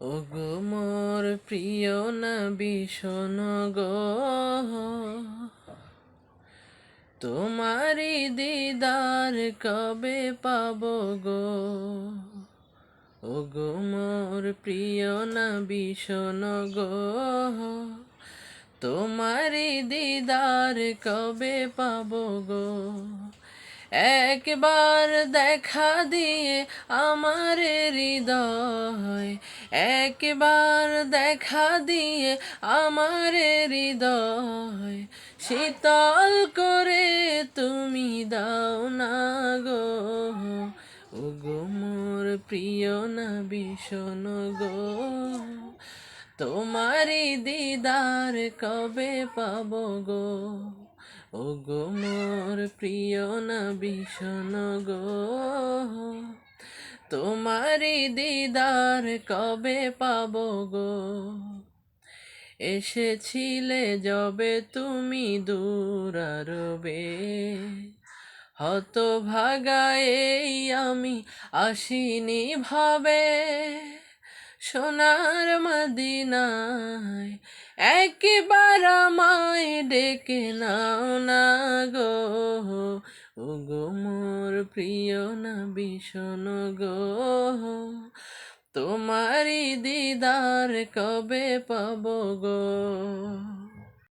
ও মোর প্রিয় না ভীষণ গো। তোমারি দিদার কবে পাব গো? ও গো মোর প্রিয় না ভীষণ গো। তোমারি দিদার কবে পাব গো? একবার দেখা দিয়ে আমার হৃদয় একবার দেখা দিয়ে আমার হৃদয় শীতল করে তুমি দাও না গো। ও গো মোর প্রিয় না ভীষণ গো। তোমারি দিদার কবে পাব গো? ও গো মোর প্রিয় না ভীষণ গো। তোমারি দিদার কবে পাব গো? এসেছিলে যবে তুমি দূরারবে হত ভাগাই আমি আসিনি ভাবে। সোনার মদিনায় একবার আমায় ডেকে নাও না গো। গো মোর প্রিয় না ভীষণ গো। তোমারি দিদার কবে পাব গো?